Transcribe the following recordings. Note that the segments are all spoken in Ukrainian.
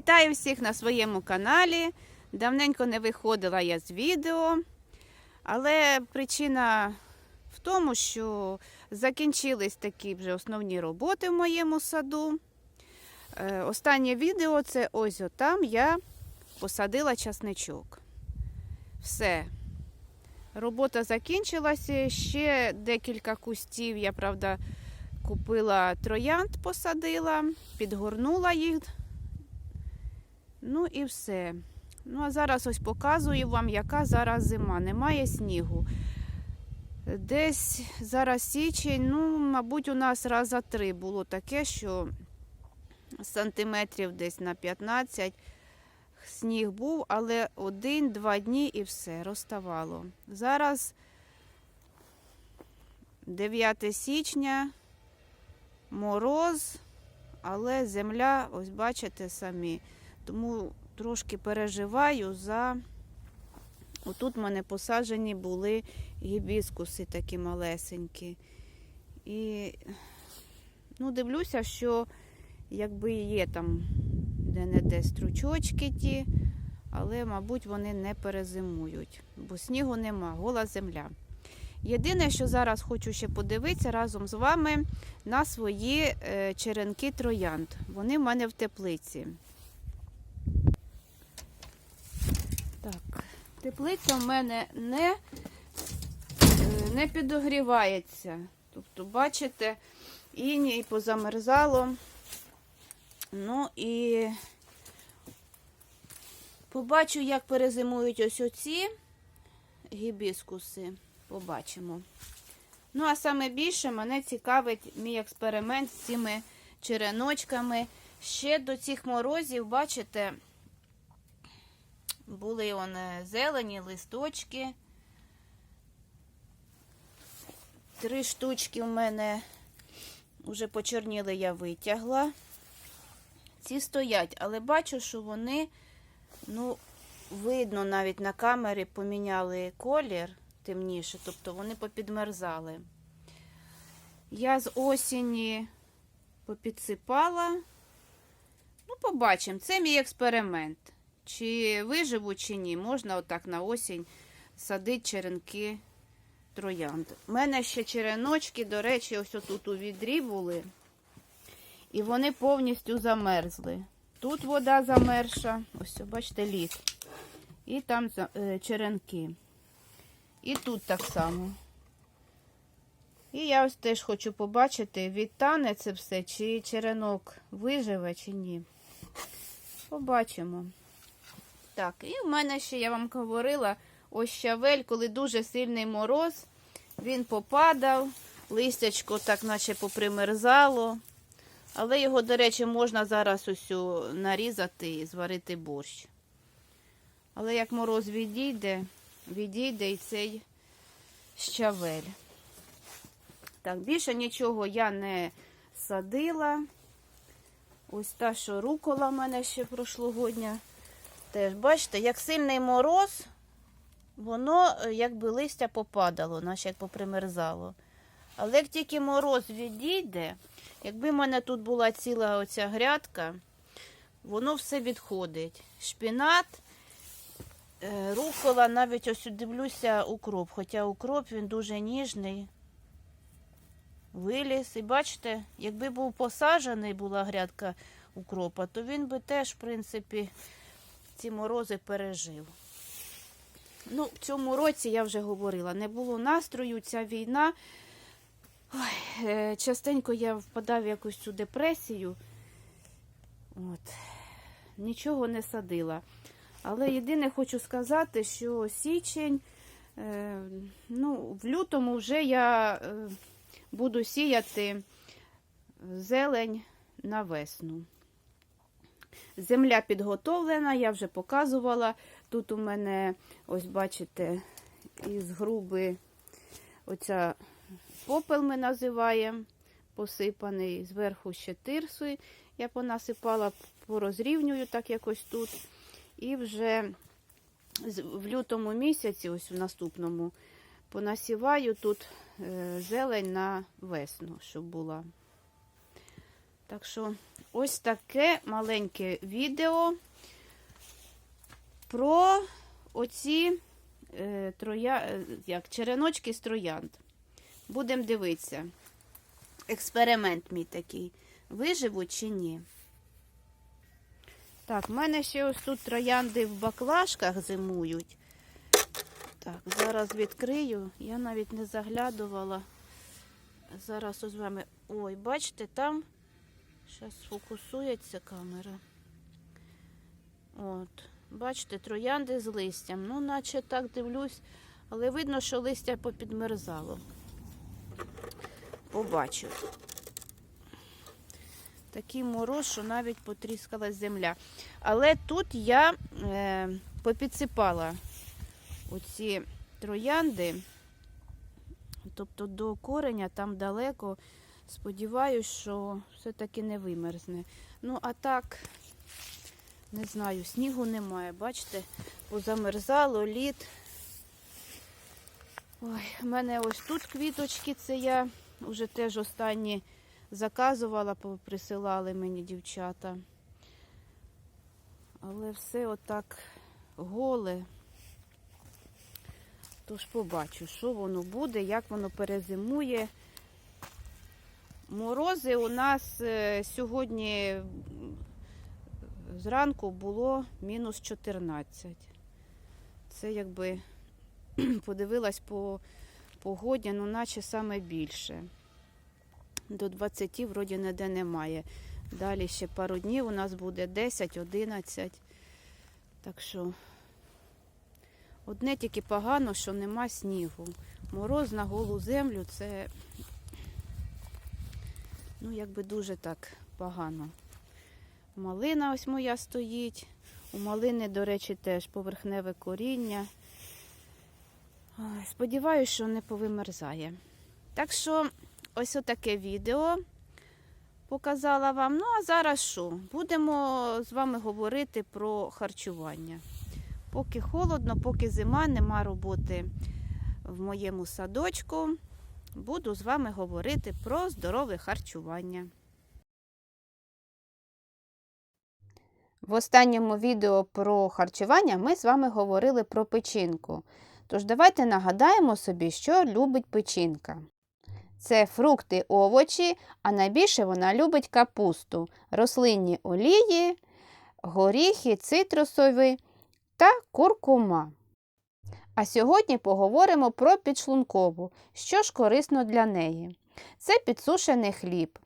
Вітаю всіх на своєму каналі. Давненько не виходила я з відео, але причина в тому, що закінчились такі вже основні роботи в моєму саду. Е, Останнє відео це ось отам я посадила часничок. Все. Робота закінчилася. Ще декілька кустів я, правда, купила троянд, посадила, підгорнула їх. Ну і все. Ну, а зараз ось показую вам, яка зараз зима. Немає снігу. Десь зараз січень, ну, мабуть, у нас раз за три було таке, що сантиметрів десь на 15 сніг був, але один-два дні і все, розставало. Зараз 9 січня, мороз, але земля, ось бачите самі. Тому трошки переживаю за. Отут в мене посаджені були гібіскуси такі малесенькі. І ну, дивлюся, що якби є там де-не-де стручочки ті, але, мабуть, вони не перезимують, бо снігу нема, гола земля. Єдине, що зараз хочу ще подивитися разом з вами на свої е, черенки троянд. Вони в мене в теплиці. Так, теплиця в мене не, е, не підогрівається. Тобто, бачите, іній позамерзало. Ну і побачу, як перезимують ось оці гібіскуси. Побачимо. Ну, а саме більше мене цікавить мій експеримент з цими череночками. Ще до цих морозів, бачите, були вони зелені листочки. Три штучки в мене вже почорніли, я витягла. Ці стоять, але бачу, що вони, ну, видно, навіть на камері поміняли колір темніше, тобто вони попідмерзали. Я з осені попідсипала. Ну, побачимо. Це мій експеримент. Чи виживу, чи ні. Можна отак на осінь садити черенки троянд. У мене ще череночки, до речі, ось тут у відрі були. І вони повністю замерзли. Тут вода замерша, ось, бачите, лід. І там е, черенки. І тут так само. І я ось теж хочу побачити, відтане це все, чи черенок виживе, чи ні. Побачимо. Так, і в мене ще, я вам говорила, ось щавель, коли дуже сильний мороз, він попадав, листячко так наче попримерзало. Але його, до речі, можна зараз ось нарізати і зварити борщ. Але як мороз відійде, відійде і цей щавель. Так, більше нічого я не садила. Ось та, що рукола в мене ще прошлогодня. Теж, бачите, як сильний мороз, воно е, якби листя попадало, наче як попримерзало. Але як тільки мороз відійде, якби в мене тут була ціла оця грядка, воно все відходить. Шпінат, е, рукола, навіть ось дивлюся укроп. Хоча укроп він дуже ніжний. Виліз. І бачите, якби був посаджений була грядка укропа, то він би теж, в принципі, ці морози пережив. Ну, в цьому році я вже говорила, не було настрою, ця війна. Ой, е, частенько я впадав в якусь цю депресію. От. Нічого не садила. Але єдине хочу сказати, що січень, е, ну, в лютому вже я е, буду сіяти зелень на весну. Земля підготовлена, я вже показувала. Тут у мене, ось бачите, із груби оця попел ми називаємо, посипаний зверху ще тирсою. Я понасипала, порозрівнюю, так якось тут. І вже в лютому місяці, ось в наступному, понасіваю тут е, зелень на весну, щоб була. Так що ось таке маленьке відео про оці е, троя, е, як, череночки з троянд. Будемо дивитися. Експеримент мій такий. Виживуть чи ні? Так, в мене ще ось тут троянди в баклажках зимують. Так, зараз відкрию. Я навіть не заглядувала. Зараз ось з вами. Ой, бачите, там зараз сфокусується камера. От, бачите, троянди з листям. Ну, наче так дивлюсь, але видно, що листя попідмерзало. Побачу. Такий мороз, що навіть потріскалась земля. Але тут я е, попідсипала оці троянди, тобто до кореня там далеко. Сподіваюсь, що все-таки не вимерзне. Ну, а так, не знаю, снігу немає. Бачите, позамерзало лід. Ой, в мене ось тут квіточки, це я вже теж останні заказувала, присилали мені дівчата. Але все отак голе. Тож побачу, що воно буде, як воно перезимує. Морози у нас е, сьогодні зранку було мінус 14. Це якби подивилась по погоді, ну наче саме більше. До 20 вроді ніде немає. Далі ще пару днів у нас буде 10-11. Так що одне тільки погано, що нема снігу. Мороз на голу землю це ну, якби дуже так погано. Малина ось моя стоїть. У малини, до речі, теж поверхневе коріння. Сподіваюсь, що не повимерзає. Так що, ось отаке відео показала вам. Ну, а зараз що? Будемо з вами говорити про харчування. Поки холодно, поки зима, нема роботи в моєму садочку, буду з вами говорити про здорове харчування. В останньому відео про харчування ми з вами говорили про печінку. Тож давайте нагадаємо собі, що любить печінка. Це фрукти, овочі, а найбільше вона любить капусту, рослинні олії, горіхи, цитрусові та куркума. А сьогодні поговоримо про підшлункову, що ж корисно для неї. Це підсушений хліб,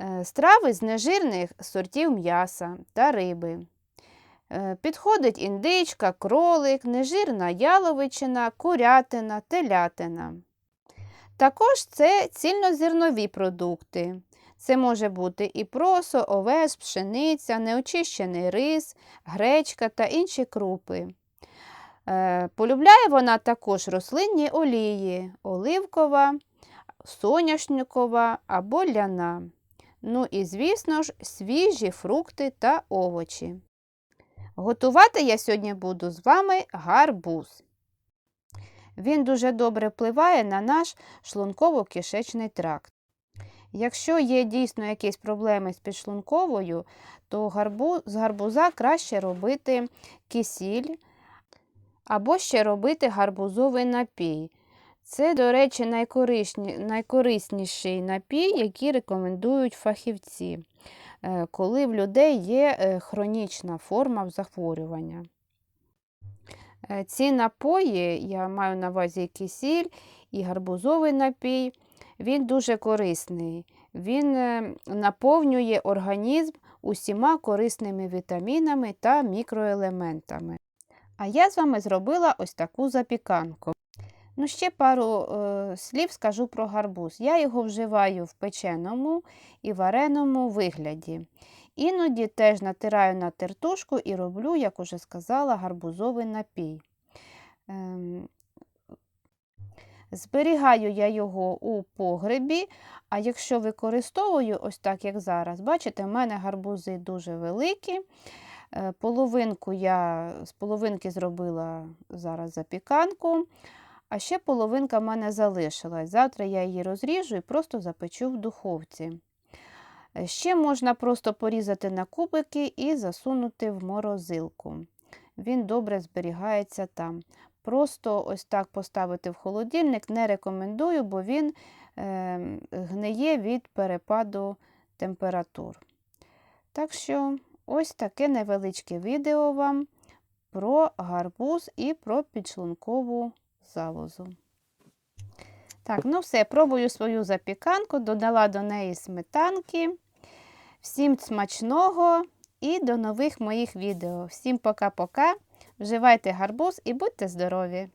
е, страви з нежирних сортів м'яса та риби. Е, Підходить індичка, кролик, нежирна яловичина, курятина, телятина. Також це цільнозернові продукти. Це може бути і просо, овес, пшениця, неочищений рис, гречка та інші крупи. Е, Полюбляє вона також рослинні олії, оливкова, соняшникова або ляна. Ну і, звісно ж, свіжі фрукти та овочі. Готувати я сьогодні буду з вами гарбуз. Він дуже добре впливає на наш шлунково-кишечний тракт. Якщо є дійсно якісь проблеми з підшлунковою, то гарбу, з гарбуза краще робити кисіль або ще робити гарбузовий напій. Це, до речі, найкорисні- найкорисніший напій, який рекомендують фахівці, е, коли в людей є е, хронічна форма захворювання. Е, Ці напої, я маю на увазі кисіль, і гарбузовий напій, він дуже корисний. Він наповнює організм усіма корисними вітамінами та мікроелементами. А я з вами зробила ось таку запіканку. Ну, ще пару е, слів скажу про гарбуз. Я його вживаю в печеному і вареному вигляді. Іноді теж натираю на тертушку і роблю, як уже сказала, гарбузовий напій. Ем, Зберігаю я його у погребі, а якщо використовую ось так, як зараз, бачите, в мене гарбузи дуже великі. Е, Половинку я з половинки зробила зараз запіканку, а ще половинка в мене залишилась. Завтра я її розріжу і просто запечу в духовці. Е, Ще можна просто порізати на кубики і засунути в морозилку. Він добре зберігається там. Просто ось так поставити в холодильник не рекомендую, бо він е, гниє від перепаду температур. Так що ось таке невеличке відео вам про гарбуз і про підшлункову залозу. Так, ну все, пробую свою запіканку, додала до неї сметанки. Всім смачного і до нових моїх відео. Всім пока-пока. Вживайте гарбуз і будьте здорові!